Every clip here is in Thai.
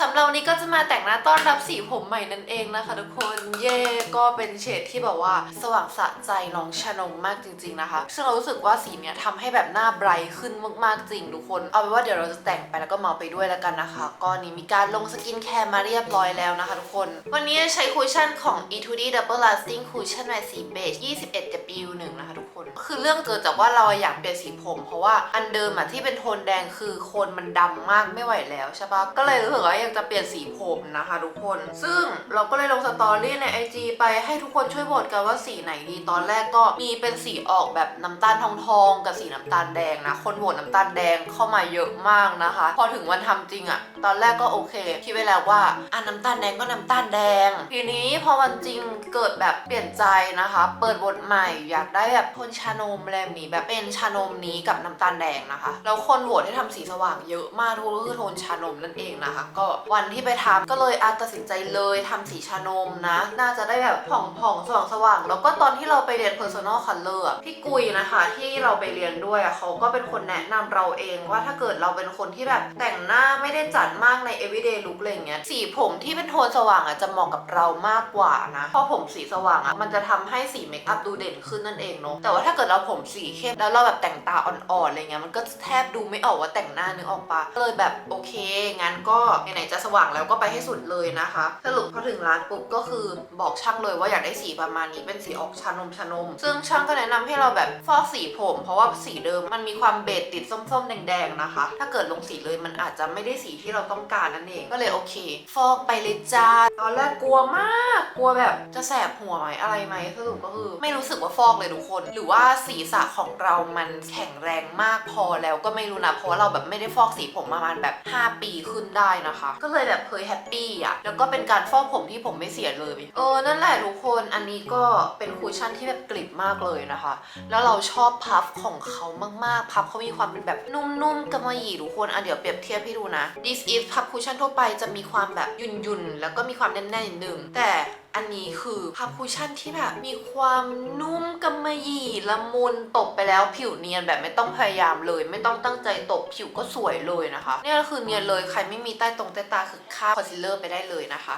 สำหรับวันนี้ก็จะมาแต่งหน้าต้อนรับสีผมใหม่นั่นเองนะคะทุกคน เย่ก็เป็นเฉดที่แบบว่าสว่างสะใจน้องชนมมากจริงๆนะคะ ซึ่งเรารู้สึกว่าสีเนี้ยทำให้แบบหน้าไบรท์ขึ้นมากๆจริงทุกคน เอาเป็นว่าเดี๋ยวเราจะแต่งไปแล้วก็เมาไปด้วยแล้วกันนะคะ ก็นี่มีการลงสกินแคร์มาเรียบร้อยแล้วนะคะทุกคน วันนี้ใช้คุชชั่นของ E2D Double Lasting Cushion ในสีเบจ 21W1 นะคะทุกคน คือเรื่องเกิดจากว่าเราอยากเปลี่ยนสีผม เพราะว่าอันเดิมอะที่เป็นโทนแดงคือโคนมันดำมากไม่ไหวแล้วใช่ปะก็เลยรู้สึกว่าอยากจะเปลี่ยนสีผมนะคะทุกคน ซึ่งเราก็เลยลงสตอรี่ใน IG ไปให้ทุกคนช่วยโหวตกันว่าสีไหนดีตอนแรกก็มีเป็นสีออกแบบน้ำตาลทองทองกับสีน้ำตาลแดงนะ คนโหวตน้ำตาลแดงเข้ามาเยอะมากนะคะ พอถึงวันทำจริงอะตอนแรกก็โอเคคิดไว้แล้วว่าอะน้ำตาลแดงก็น้ำตาลแดง ทีนี้พอวันจริงเกิดแบบเปลี่ยนใจนะคะ เปิดบทใหม่อยากได้แบบโทนชานมอะไรแบบนี้แบบเป็นชานมนี้กับน้ำตาลแดงนะคะ แล้วคนโหวตให้ทำสีสว่างเยอะมากทุกคนก็คือโทนชานมนั่นเองนะคะ ก็วันที่ไปทำก็เลยอาตัดสินใจเลยทำสีชานมนะ น่าจะได้แบบผ่องๆสว่างๆแล้วก็ตอนที่เราไปเรียน personal color อะพี่กุยนะคะที่เราไปเรียนด้วยเขาก็เป็นคนแนะนำเราเองว่าถ้าเกิดเราเป็นคนที่แบบแต่งหน้าไม่ได้จัดมากใน everyday look อะไรเงี้ยสีผมที่เป็นโทนสว่างอะจะเหมาะกับเรามากกว่านะเพราะผมสีสว่างอะมันจะทำให้สีเมคอัพดูเด่นขึ้นนั่นเองเนาะแต่ว่าถ้าเกิดเราผมสีเข้มแล้วเราแบบแต่งตาอ่อนๆอะไรเงี้ยมันก็แทบดูไม่ออกว่าแต่งหน้านึกออกปะก็เลยแบบโอเคงั้นก็ไหนๆจะสว่างแล้วก็ไปให้สุดเลยนะคะสรุปพอถึงร้านปุ๊บก็คือบอกช่างเลยว่าอยากได้สีประมาณนี้เป็นสีออกชานมชานม ซึ่งช่างก็แนะนำให้เราแบบฟอกสีผม เพราะว่าสีเดิมมันมีความเบจติดส้มๆ แดงๆนะคะ ถ้าเกิดลงสีเลยมันอาจจะไม่ได้สีที่เราต้องการนั่นเองก็เลยโอเค ฟอกไปเลยจ้าตอนแรกกลัวมาก กลัวแบบจะแสบหัวไหมอะไรไหมสรุปก็คือ ไม่รู้สึกว่าฟอกเลยทุกคน หรือว่าาศีรษะของเรามันแข็งแรงมากพอแล้วก็ไม่รู้นะ เพราะว่าเราแบบไม่ได้ฟอกสีผมประมาณแบบ 5 ปีขึ้นได้นะคะ ก็เลยแบบเคยแฮปปี้อะ แล้วก็เป็นการฟอกผมที่ผมไม่เสียเลย เออ นั่นแหละทุกคน อันนี้ก็เป็นคุชชั่นที่แบบกริบมากเลยนะคะ แล้วเราชอบพัฟของเขามากๆ พัฟเขามีความเป็นแบบนุ่มๆกำมะหยี่ทุกคน อะเดี๋ยวเปรียบเทียบให้ดูนะ this is พัฟคุชชั่นทั่วไปจะมีความแบบยุ่นๆ แล้วก็มีความแน่นๆนิดนึงแต่อันนี้คือพับคุชชั่นที่แบบมีความนุ่มกำมะหยี่ละมุนตบไปแล้วผิวเนียนแบบไม่ต้องพยายามเลย ไม่ต้องตั้งใจตบผิวก็สวยเลยนะคะเนี่ยก็คือเนียนเลยใครไม่มีใต้ตรงใต้ตาคือค่าคอนซีลเลอร์ไปได้เลยนะคะ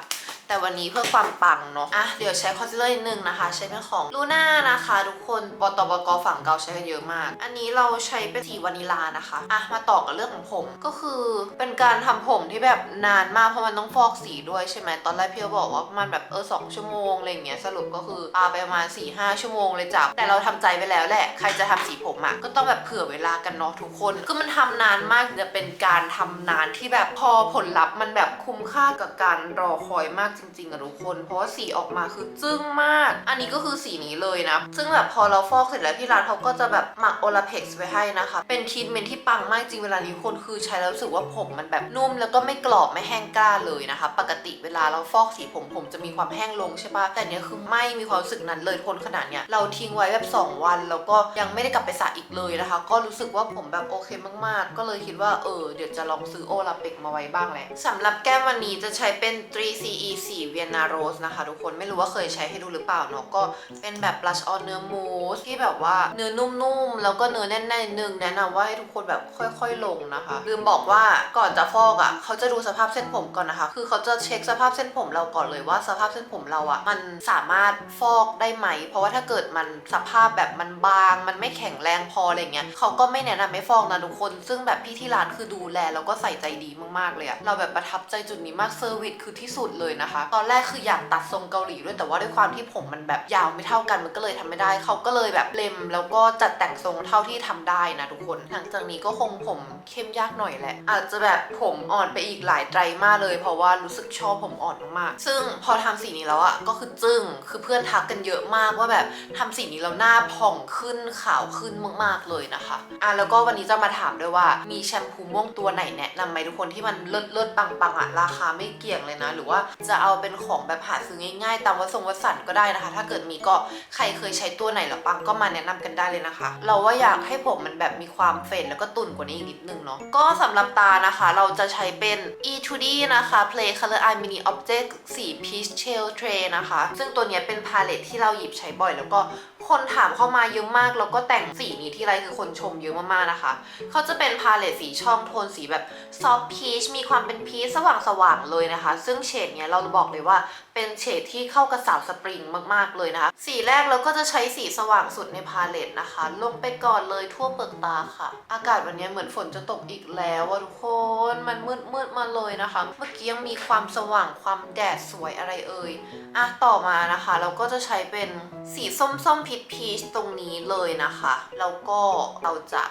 แต่วันนี้เพื่อความปังเนาะอะเดี๋ยวใช้คอนซีลเลอร์อีกหนึ่งนะคะ ใช้เป็นของลูน่านะคะทุกคนปตบกฝั่งเกาใช้กันเยอะมาก อันนี้เราใช้เป็นสีวานิลานะคะอะมาต่อกับเรื่องของผมก็คือเป็นการทำผมที่แบบนานมากเพราะมันต้องฟอกสีด้วยใช่ไหมตอนแรกพี่ก็บอกว่าประมาณแบบเออสองชั่วโมงอะไรอย่างเงี้ยสรุปก็คือปาไปประมาณ4ี่ห้าชั่วโมงเลยจ้ะแต่เราทำใจไปแล้วแหละใครจะทำสีผมอะก็ต้องแบบเผื่อเวลากันเนาะทุกคนคือมันทำนานมากจะเป็นการทำนานที่แบบพอผลลัพธ์มันแบบคุ้มค่ากับการรอคอยมากจริง ๆอะทุกคน เพราะว่าสีออกมาคือจึ้งมาก อันนี้ก็คือสีนี้เลยนะ ซึ่งแบบพอเราฟอกเสร็จแล้วที่ร้านเขาก็จะแบบหมักโอลาเพกซ์ไว้ให้นะคะ เป็นทรีทเมนที่ปังมากจริงเวลานี้คนคือใช้แล้วรู้สึกว่าผมมันแบบนุ่มแล้วก็ไม่กรอบไม่แห้งกร้าเลยนะคะ ปกติเวลาเราฟอกสีผมผมจะมีความแห้งลงใช่ปะแต่เนี้ยคือไม่มีความรู้สึกนั้นเลยคนขนาดเนี้ยเราทิ้งไว้แบบ 2 วัน แล้วก็ยังไม่ได้กลับไปสระอีกเลยนะคะ ก็รู้สึกว่าผมแบบโอเคมากๆ ก็เลยคิดว่าเออเดี๋ยวจะลองซื้อโอลาเปกมาไว้บ้างแหละสำหรับแก้มวันนี้จะใช้เป็น 3CE 4 Vienna Rose นะคะทุกคนไม่รู้ว่าเคยใช้ให้ดูหรือเปล่าเนาะก็เป็นแบบ blush on เนื้อมูสที่แบบว่าเนื้อนุ่มๆแล้วก็เนื้อแน่นๆนิดนึงแนะนำว่าให้ทุกคนแบบค่อยๆลงนะคะ ลืมบอกว่าก่อนจะฟอกอะ่ะเขาจะดูสภาพเส้นผมก่อนนะคะ คือเขาจะเช็คสภาพเส้นผมเราก่อนเลยว่าสภาพเส้นผมเราอะมันสามารถฟอกได้ไหม เพราะว่าถ้าเกิดมันสภาพแบบมันบาง มันไม่แข็งแรงพออะไรเงี้ยเขาก็ไม่แนะนำให้ฟอกนะทุกคน ซึ่งแบบพี่ที่ร้านคือดูแลแล้วก็ใส่ใจดีมากๆเลยอะเราแบบประทับใจจุดนี้มากเซอร์วิสคือที่สุดเลยนะคะ ตอนแรกคืออยากตัดทรงเกาหลีด้วยแต่ว่าด้วยความที่ผมมันแบบยาวไม่เท่ากันมันก็เลยทำไม่ได้เขาก็เลยแบบเล็มแล้วก็จัดแต่งทรงเท่าที่ทำได้นะทุกคนหลังจากนี้ก็คงผมเข้มยากหน่อยแหละ อาจจะแบบผมอ่อนไปอีกหลายไตรมาสเลย เพราะว่ารู้สึกชอบผมอ่อนมากๆซึ่งพอทำสีนี้แล้วอะก็คือจึ้งคือเพื่อนทักกันเยอะมากว่าแบบทำสีนี้แล้วหน้าผ่องขึ้นขาวขึ้นมากๆเลยนะคะอะแล้วก็วันนี้จะมาถามด้วยว่ามีแชมพูม่วงตัวไหนแนะนำไหมทุกคนที่มันเลิศเลิศปังปังๆอะราคาไม่เกี่ยงเลยนะ หรือว่าจะเอาเป็นของแบบหาซื้อง่ายๆ ตามวัสงวัสันก็ได้นะคะ ถ้าเกิดมีก็ใครเคยใช้ตัวไหนหรอปังก็มาแนะนำกันได้เลยนะคะ เราว่าอยากให้ผมมันแบบมีความเฟดแล้วก็ตุ่นกว่านี้อีกนิดนึงเนาะก็สำหรับตานะคะ เราจะใช้เป็น E2D นะคะ Play Color Eye Mini Object สี Peach Shell Tray นะคะ ซึ่งตัวนี้เป็นพาเลตที่เราหยิบใช้บ่อย แล้วก็คนถามเข้ามาเยอะมาก แล้วก็แต่งสีนี้ที่ไรคือคนชมเยอะมากๆนะคะ เขาจะเป็นพาเลตสีช่องโทนสีแบบซอฟพีชมีความเป็นพีชสว่างๆเลยนะคะ ซึ่งเฉดเนี้ยเราบอกเลยว่าเป็นเฉดที่เข้ากับสาวสปริงมากๆเลยนะคะ สีแรกเราก็จะใช้สีสว่างสุดในพาเลตนะคะ ลงไปก่อนเลยทั่วเปลือกตาค่ะ อากาศวันนี้เหมือนฝนจะตกอีกแล้วอะทุกคน มันมืดมืดๆมาเลยนะคะ เมื่อกี้ยังมีความสว่างความแดดสวยอะไรเอ่ยอะต่อมานะคะ เราก็จะใช้เป็นสีส้มส้มพีชพีชตรงนี้เลยนะคะแล้วก็เราจะ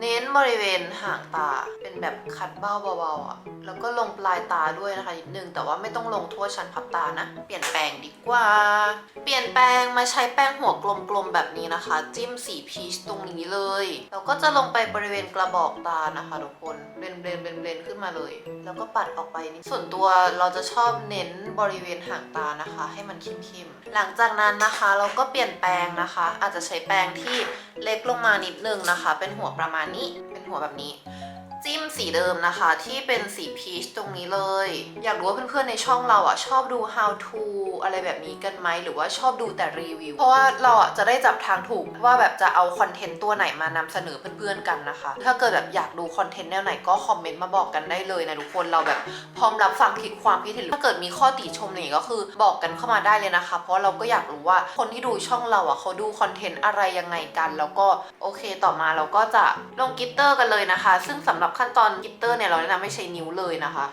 เน้นบริเวณห่างตาเป็นแบบคัดเบ้าเบาๆอะ แล้วก็ลงปลายตาด้วยนะคะนิดนึงแต่ว่าไม่ต้องลงทั่วชั้นพับตานะ เปลี่ยนแปลงดีกว่า เปลี่ยนแปลงมาใช้แป้งหัวกลมๆแบบนี้นะคะ จิ้มสีพีชตรงนี้เลยแล้วก็จะลงไปบริเวณกระบอกตานะคะทุกคนเบลนเบลนเบลนเบนขึ้นมาเลย แล้วก็ปัดออกไปนิดส่วนตัวเราจะชอบเน้นบริเวณหางตานะคะ ให้มันเข้มๆหลังจากนั้นนะคะเราก็เปลี่ยนแปลงนะคะ อาจจะใช้แปรงที่เล็กลงมานิดนึงนะคะ เป็นหัวประมาณนี้เป็นหัวแบบนี้ จิ้มสีเดิมนะคะ ที่เป็นสีพีชตรงนี้เลย อยากรู้ว่าเพื่อนๆในช่องเราอะชอบดู how to อะไรแบบนี้กันไหมหรือว่าชอบดูแต่รีวิว เพราะว่าเราอะจะได้จับทางถูกว่าแบบจะเอาคอนเทนต์ตัวไหนมานำเสนอเพื่อนๆกันนะคะ ถ้าเกิดแบบอยากดูคอนเทนต์แนวไหนก็คอมเมนต์มาบอกกันได้เลยนะทุกคนเราแบบพร้อมรับฟังคิดความคิดเห็นถ้าเกิดมีข้อติชมนี่ก็คือบอกกันเข้ามาได้เลยนะคะ เพราะเราก็อยากรู้ว่าคนที่ดูช่องเราอะเขาดูคอนเทนต์อะไรยังไงกัน แล้วก็โอเคต่อมาเราก็จะลงกิตเตอร์กันเลยนะคะ ซึ่งสำหรับขั้นตอนกิตเตอร์เนี่ยเราแนะนำให้ใช้นิ้วเลยนะคะ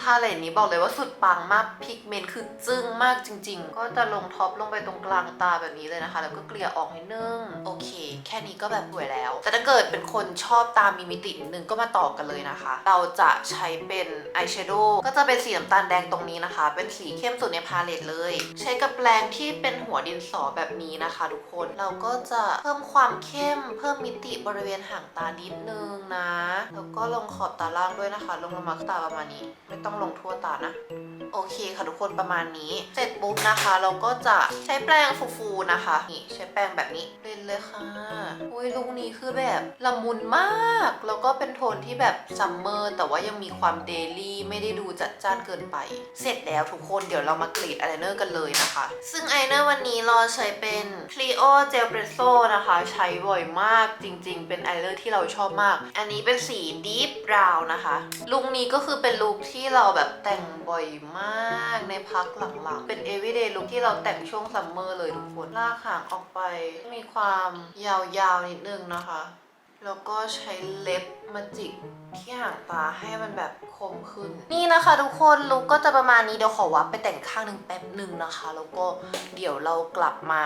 พาเลตนี้บอกเลยว่าสุดปังมากพิกเมนต์คือจึ้งมากจริง ๆ ก็จะลงท็อปลงไปตรงกลางตาแบบนี้เลยนะคะ แล้วก็เกลี่ยออกนิดนึงโอเค แค่นี้ก็แบบสวยแล้ว แต่ถ้าเกิดเป็นคนชอบตามีมิตินิดนึงก็มาต่อกันเลยนะคะ เราจะใช้เป็นอายแชโดว์ก็จะเป็นสีน้ำตาลแดงตรงนี้นะคะ เป็นสีเข้มสุดในพาเลตเลย ใช้กับแปรงที่เป็นหัวดินสอแบบนี้นะคะทุกคนเราก็จะเพิ่มความเข้ม เพิ่มมิติบริเวณห่างตานิดนึงนะแล้วก็ลงขอบตาล่างด้วยนะคะ ลงลงมาตาประมาณนี้ไม่ต้องต้องลงโทษต่อนะ โอเคค่ะทุกคนประมาณนี้ เสร็จปุ๊บนะคะ เราก็จะใช้แปรงฟูๆนะคะ นี่ใช้แปรงแบบนี้เล่นเลยค่ะอุ้ยลุคนี้คือแบบละมุนมาก แล้วก็เป็นโทนที่แบบซัมเมอร์แต่ว่ายังมีความเดลี่ไม่ได้ดูจัดจ้านเกินไป เสร็จแล้วทุกคนเดี๋ยวเรามากรีดอายไลเนอร์กันเลยนะคะ ซึ่งอายไลเนอร์วันนี้เราใช้เป็น Clio Gel Presso นะคะ ใช้บ่อยมากจริง ๆ เป็นอายไลเนอร์ที่เราชอบมาก อันนี้เป็นสี Deep Brown นะคะลุคนี้ก็คือเป็นลุคที่เราแบบแต่งบ่อยมมากในพักหลังๆ เป็น everyday look ที่เราแต่งช่วงซัมเมอร์เลยทุกคน ลากหางออกไป มีความยาวๆ นิดนึงนะคะ แล้วก็ใช้เล็บมาจิกที่หางตาให้มันแบบคมขึ้น นี่นะคะทุกคนลุคก็จะประมาณนี้เดี๋ยวขอวับไปแต่งข้างหนึ่งแป๊บหนึ่งนะคะ แล้วก็เดี๋ยวเรากลับมา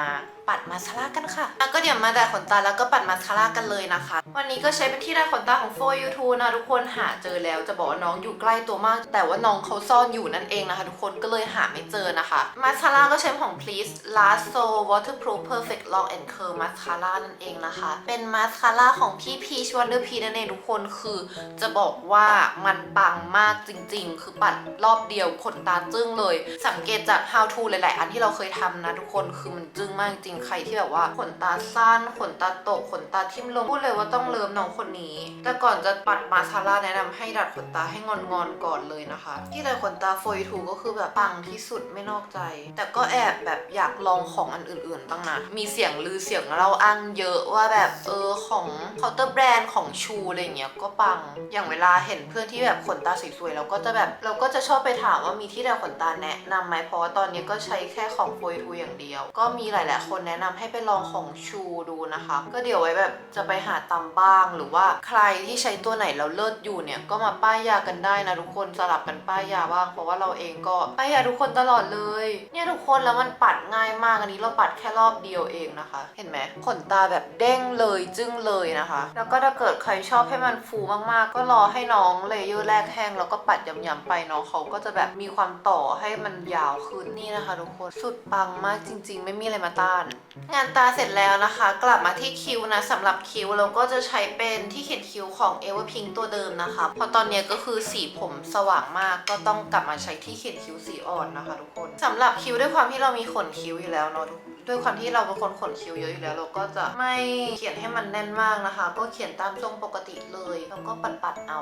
ปัดมาสคาร่ากันค่ะแล้วก็เดี๋ยวมาแต่ขนตาแล้วก็ปัดมาสคาร่ากันเลยนะคะ วันนี้ก็ใช้เป็นที่ได้ขนตาของ For You Too นะทุกคนหาเจอแล้วจะบอกว่าน้องอยู่ใกล้ตัวมาก แต่ว่าน้องเขาซ่อนอยู่นั่นเองนะคะ ทุกคนก็เลยหาไม่เจอนะคะมาสคาร่าก็ใช้ของ Please Last So Waterproof Perfect Long and Curl Mascara นั่นเองนะคะ เป็นมาสคาร่าของพี่พีชวันเดอร์พีนั่นเองทุกคนคือจะบอกว่ามันปังมากจริง ๆ คือปัดรอบเดียวขนตาจึ้งเลย สังเกตจาก how to หลาย ๆ อันที่เราเคยทำนะทุกคนคือมันจึ้งมากจริงใครที่แบบว่าขนตาสั้นขนตาตกขนตาทิ่มลงพูดเลยว่าต้ององเลิมน้องคนนี้ แต่ก่อนจะปัดมาสคาร่าแนะนำให้ดัดขนตาให้งอนๆก่อนเลยนะคะ ที่เลยขนตาโฟยทูก็คือแบบปังที่สุดไม่นอกใจ แต่ก็แอบแบบอยากลองของอันอื่นๆบ้างนะ มีเสียงลือเสียงเราอ้างเยอะว่าแบบเออของเคาน์เตอร์แบรนด์ของชูอะไรเงี้ยก็ปัง อย่างเวลาเห็นเพื่อนที่แบบขนตาสวยๆเราก็จะแบบเราก็จะชอบไปถามว่ามีที่ใดขนตาแนะนำไหมเพราะว่าตอนนี้ก็ใช้แค่ของโฟยทูอย่างเดียว ก็มีหลายๆคนแนะนำให้ไปลองของชูดูนะคะ ก็เดี๋ยวไว้แบบจะไปหาตำบ้าง หรือว่าใครที่ใช้ตัวไหนแล้วเลิศอยู่เนี่ยก็มาป้ายยากันได้นะทุกคนสลับกันป้ายยาบ้าง เพราะว่าเราเองก็ป้ายยาทุกคนตลอดเลย เนี่ยทุกคนแล้วมันปัดง่ายมากอันนี้เราปัดแค่รอบเดียวเองนะคะ เห็นไหมขนตาแบบเด้งเลยจึ้งเลยนะคะ แล้วก็ถ้าเกิดใครชอบให้มันฟูมากๆ ก็รอให้น้องเลเยอร์แรกแห้งแล้วก็ปัดย้ำๆไปเนาะเขาก็จะแบบมีความต่อให้มันยาวขึ้นนี่นะคะ ทุกคนสุดปังมากจริง ๆ ไม่มีอะไรมาต้าน งานตาเสร็จแล้วนะคะ กลับมาที่คิ้วนะสำหรับคิ้วเราก็จะใช้เป็นที่เขียนคิ้วของ e v e r p i n k ตัวเดิมนะคะเพราะตอนนี้ก็คือสีผมสว่างมากก็ต้องกลับมาใช้ที่เขียนคิ้วสีอ่อนนะคะ ทุกคนสำหรับคิ้วด้วยความที่เรามีขนคิ้วอยู่แล้วเนาะด้วยความที่เราเป็นคนขนคิ้วเยอะอยู่แล้ว เราก็จะไม่เขียนให้มันแน่นมากนะคะ ก็เขียนตามทรงปกติเลยแล้วก็ปัดๆเอา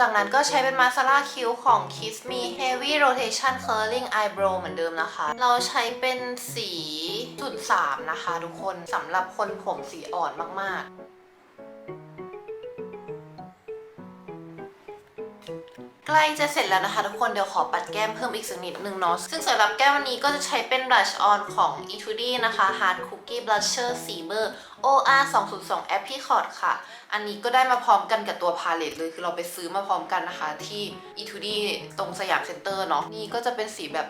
จากนั้นก็ใช้เป็นมาส c า r a คิ้วของ Kiss Me Heavy Rotation Curling Eyebrow เหมือนเดิมนะคะ เราใช้เป็นสีจุด3นะคะทุกคนสำหรับคนผมสีอ่อนมากๆใกล้จะเสร็จแล้วนะคะทุกคนเดี๋ยวขอปัดแก้มเพิ่มอีกสักนิดนึงเนาะซึ่งสำหรับแก้มวันนี้ก็จะใช้เป็น Blush On ของ e t u d y นะคะ Hard Cookie Blusher สีเบอร์ OR 202 Apricot ค่ะ อันนี้ก็ได้มาพร้อมกันกับตัวพาเลตเลยคือเราไปซื้อมาพร้อมกันนะคะที่ e t u d y ตรงสยามเซ็นเตอร์เนาะนี่ก็จะเป็นสีแบบ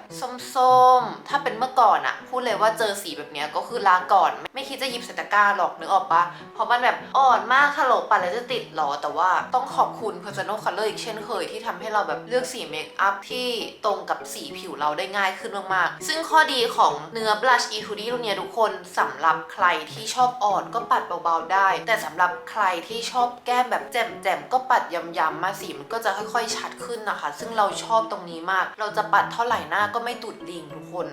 ส้มๆ ถ้าเป็นเมื่อก่อนอะพูดเลยว่าเจอสีแบบนี้ก็คือลาก่อน ไม่คิดจะหยิบใส่ตะกร้าหรอกนึกออกปะเพราะมันแบบอ่อนมากค่ะโหลปัดแล้วจะติดหรอแต่ว่าต้องขอบคุณ Personal Color อีกเช่นเคยที่ทำให้เราแบบเลือกสีเมคอัพที่ตรงกับสีผิวเราได้ง่ายขึ้นมากๆซึ่งข้อดีของเนื้อบลัช e t u d y ตัวเนี้ยทุกคนสำหรับใครที่ชอบอ่อนก็ปัดเบาๆได้ แต่สำหรับใครที่ชอบแก้มแบบแจ่มๆก็ปัดย้ำๆมาสีมันก็จะค่อยๆ ชัดขึ้นนะคะ ซึ่งเราชอบตรงนี้มาก เราจะปัดเท่าไหร่หน้าก็ไม่ตุดลิงทุกคน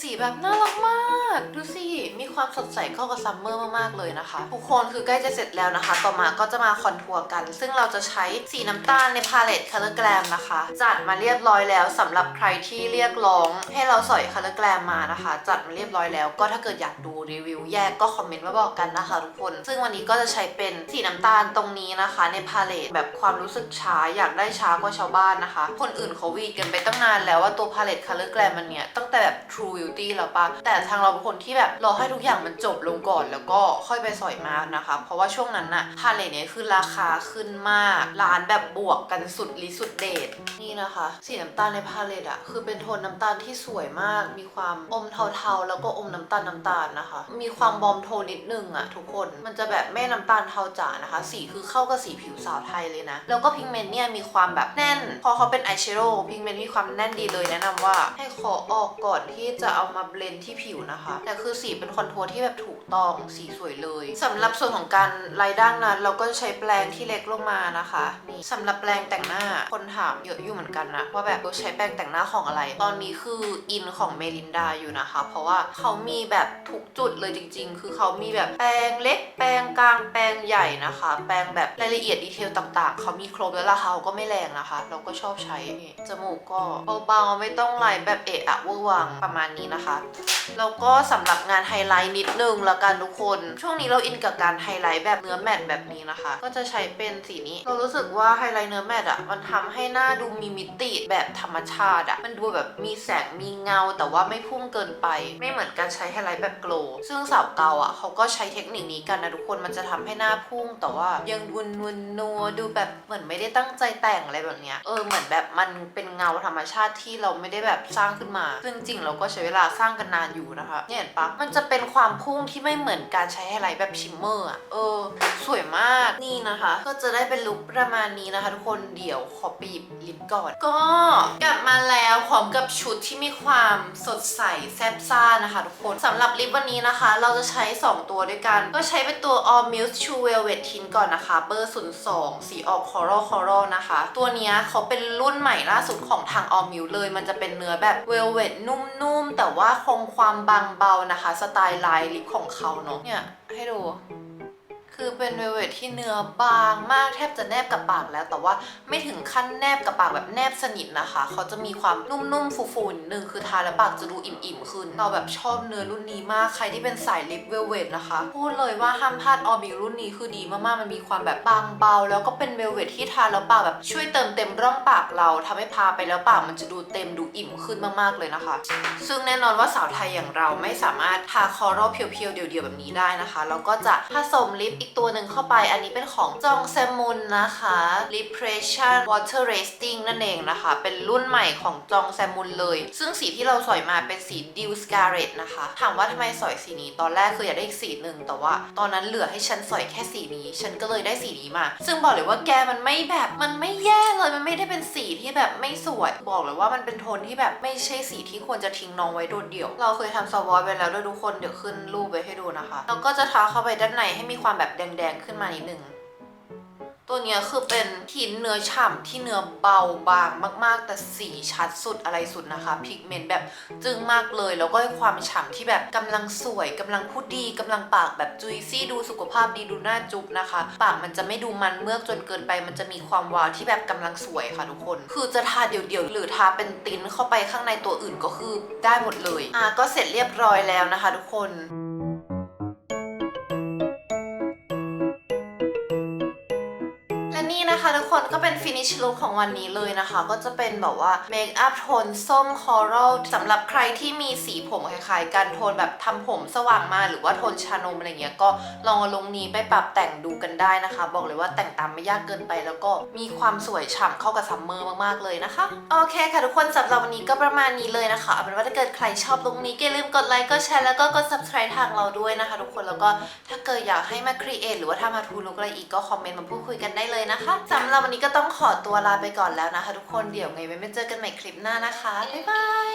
สีแบบน่ารักมาก ดูสิ มีความสดใสเข้ากับซัมเมอร์มากๆเลยนะคะ ทุกคนคือใกล้จะเสร็จแล้วนะคะ ต่อมาก็จะมาคอนทัวร์กัน ซึ่งเราจะใช้สีน้ำตาลในพาเลต Color Glam นะคะ จัดมาเรียบร้อยแล้วสำหรับใครที่เรียกร้อง ให้เราสอย Color Glam มานะคะ จัดมาเรียบร้อยแล้ว ก็ถ้าเกิดอยากดูรีวิวแยกก็คอมเมนต์มาบอกกันนะคะทุกคน ซึ่งวันนี้ก็จะใช้เป็นสีน้ำตาลตรงนี้นะคะ ในพาเลตแบบความรู้สึกช้าอยากได้ช้ากว่าชาวบ้านนะคะ คนอื่นเขาวีดกันไปตั้งนานแล้วว่าตัวพาเลต Color Glam มันเนี่ยตั้งแต่แบบ True Beauty แล้วปะแต่ทางเราเป็นคนที่แบบรอให้ทุกอย่างมันจบลงก่อนแล้วก็ค่อยไปสอยมานะคะ เพราะว่าช่วงนั้นน่ะพาเลตเนี่ยคือราคาขึ้นมากร้านแบบบวกกันสุดฤทธิ์สุดเดชนี่นะคะ สีน้ำตาลในพาเลตอะคือเป็นโทนน้ำตาลที่สวยมาก มีความอมเทาๆ แล้วก็อมน้ำตาลน้ำตาลนะคะ มีความบอมโทนนิดนึงอะทุกคน มันจะแบบไม่น้ำตาลเทาจ๋านะคะ สีคือเข้ากับสีผิวสาวไทยเลยนะ แล้วก็พิกเมนต์เนี่ยมีความแบบแน่น พอเขาเป็นอายแชโดว์พิกเมนต์มีความแน่นดีเลยแนะนำว่าให้ขอออกก่อนที่จะเอามาเบลนที่ผิวนะคะ แต่คือสีเป็นคอนทัวร์ที่แบบถูกต้องสีสวยเลยสำหรับส่วนของการไล่ด้านนั้น เราก็ใช้แปรงที่เล็กลงมานะคะนี่สำหรับแปรงแต่งหน้าคนถามเยอะอยู่เหมือนกันนะว่าแบบเราใช้แปรงแต่งหน้าของอะไร ตอนนี้คืออินของเมลินดาอยู่นะคะ เพราะว่าเขามีแบบทุกจุดเลยจริง ๆ คือเขามีแบบแปรงเล็กแปรงกลางแปรงใหญ่นะคะ แปรงแบบรายละเอียดดีเทลต่างๆ เขามีครบแล้วราคาเขาก็ไม่แรงนะคะ เราก็ชอบใช้จมูกก็เบาๆไม่ต้องไล่แบบเอะอะเวอร์วังประมาณนี้นะคะแล้วก็สำหรับงานไฮไลท์นิดนึงละกันทุกคน ช่วงนี้เราอินกับการไฮไลท์แบบเนื้อแมตแบบนี้นะคะ ก็จะใช้เป็นสีนี้ เรารู้สึกว่าไฮไลท์เนื้อแมตอะมันทำให้หน้าดูมีมิติแบบธรรมชาติอะมันดูแบบมีแสงมีเงาแต่ว่าไม่พุ่งเกินไป ไม่เหมือนการใช้ไฮไลท์แบบโกลว์ซึ่งสาวเกาอะเขาก็ใช้ช้เทคนิคนี้กันนะทุกคนมันจะทำให้หน้าพุ่ง แต่ว่ายังดุนนุนนัวดูแบบเหมือนไม่ได้ตั้งใจแต่งอะไรแบบเนี้ยเออเหมือนแบบมันเป็นเงาธรรมชาติที่เราไม่ได้แบบสร้างขึ้นมาซึ่งจริงเราก็ใช้เวลาสร้างกันนานอยู่นะคะเนี่ยเห็นปะมันจะเป็นความพุ่งที่ไม่เหมือนการใช้ไฮไลท์แบบชิมเมอร์อะเออ สวยมากนี่นะคะ ก็จะได้เป็นลุคประมาณนี้นะคะ ทุกคนเดี๋ยวขอปหยิบลิปก่อน ก็กลับมาแล้วพร้อมกับชุดที่มีความสดใสแซ่บซ่านะคะ ทุกคนสำหรับลิปวันนี้นะคะ เราจะใช้ 2 ตัวด้วยกัน ก็ใช้เป็นตัว All Muse True Velvet Tint ก่อนนะคะ เบอร์ 02 สีออก Coral Coral นะคะ ตัวเนี้ยเขาเป็นรุ่นใหม่ล่าสุดของทาง All Muse เลย มันจะเป็นเนื้อแบบ Velvet นุ่มๆ แต่ว่าคงความบางเบานะคะ สไตล์ลายลิปของเขาเนาะเนี่ยให้ดู คือเป็นเวลเวทที่เนื้อบางมากแทบจะแนบกับปากแล้ว แต่ว่าไม่ถึงขั้นแนบกับปากแบบแนบสนิทนะคะ เขาจะมีความนุ่มๆฟูๆนิดนึงคือทาแล้วปากจะดูอิ่มๆขึ้นเราแบบชอบเนื้อรุ่นนี้มากใครที่เป็นสายลิปเวลเวทนะคะ พูดเลยว่าห้ามพลาดออบิรุ่นนี้คือดีมากๆมันมีความแบบบางเบา แล้วก็เป็นเวลเวทที่ทาแล้วปากแบบช่วยเติมเต็มร่องปากเราทำให้พาไปแล้วปากมันจะดูเต็มดูอิ่มขึ้นมากๆเลยนะคะ ซึ่งแน่นอนว่าสาวไทยอย่างเราไม่สามารถทาคอรัลเพียวๆเดียวๆแบบนี้ได้นะคะเราก็จะผสมลิปอีกตัวหนึ่งเข้าไปอันนี้เป็นของจองแซมมุนนะคะ Lip Pressure Water Resting นั่นเองนะคะ เป็นรุ่นใหม่ของจองแซมมุนเลย ซึ่งสีที่เราสอยมาเป็นสี Dew Scarlet นะคะ ถามว่าทำไมสอยสีนี้ ตอนแรกคืออยากได้อีกสีหนึ่งแต่ว่า ตอนนั้นเหลือให้ฉันสอยแค่สีนี้ ฉันก็เลยได้สีนี้มา ซึ่งบอกเลยว่าแกมันไม่แบบมันไม่แย่เลยมันไม่ได้เป็นสีที่แบบไม่สวย บอกเลยว่ามันเป็นโทนที่แบบไม่ใช่สีที่ควรจะทิ้งน้องไว้โดดเดี่ยว เราเคยทำสวอตไปแล้วด้วยทุกคนเดี๋ยวขึ้นรูปไว้ให้ดูนะคะแล้วก็จะทาเข้าไปด้านในให้มีความแบบแดงๆขึ้นมานิดนึงตัวเนี้ยคือเป็นหินเนื้อฉ่ำที่เนื้อเบาบางมากๆ แต่สีชัดสุดอะไรสุดนะคะพิกเมนต์แบบจึ้งมากเลย แล้วก็ความฉ่ำที่แบบกำลังสวยกำลังพูดดีกำลังปากแบบจุยซี่ดูสุขภาพดีดูหน้าจุ๊บนะคะ ปากมันจะไม่ดูมันเมือกจนเกินไป มันจะมีความวาวที่แบบกำลังสวยค่ะทุกคน คือจะทาเดี่ยวๆหรือทาเป็นติ้นเข้าไปข้างในตัวอื่นก็คือได้หมดเลยอะก็เสร็จเรียบร้อยแล้วนะคะ ทุกคน นะคะทุกคนก็เป็นฟินิชลุคของวันนี้เลยนะคะ ก็จะเป็นแบบว่าเมคอัพโทนส้มคอรัลสำหรับใครที่มีสีผมคล้ายๆกันโทนแบบทำผมสว่างมาหรือว่าโทนชานมอะไรเงี้ยก็ลองลงนี้ไปปรับแต่งดูกันได้นะคะ บอกเลยว่าแต่งตามไม่ยากเกินไป แล้วก็มีความสวยฉ่ำเข้ากับซัมเมอร์มากๆเลยนะคะโอเคค่ะทุกคนสำหรับวันนี้ก็ประมาณนี้เลยนะคะเอาเป็นว่าถ้าเกิดใครชอบลุคนี้ก็อย่าลืมกดไลค์กดแชร์แล้วก็กด subscribe ทางเราด้วยนะคะ ทุกคนแล้วก็ถ้าเกิดอยากให้มาครีเอทหรือว่าทำมาทูลุกอะไรอีกก็คอมเมนต์มาพูดคุยกันได้เลยนะคะสำหรับวันนี้ก็ต้องขอตัวลาไปก่อนแล้วนะคะ ทุกคนเดี๋ยวไงไว้ไม่เจอกันใหม่คลิปหน้านะคะ บ๊ายบาย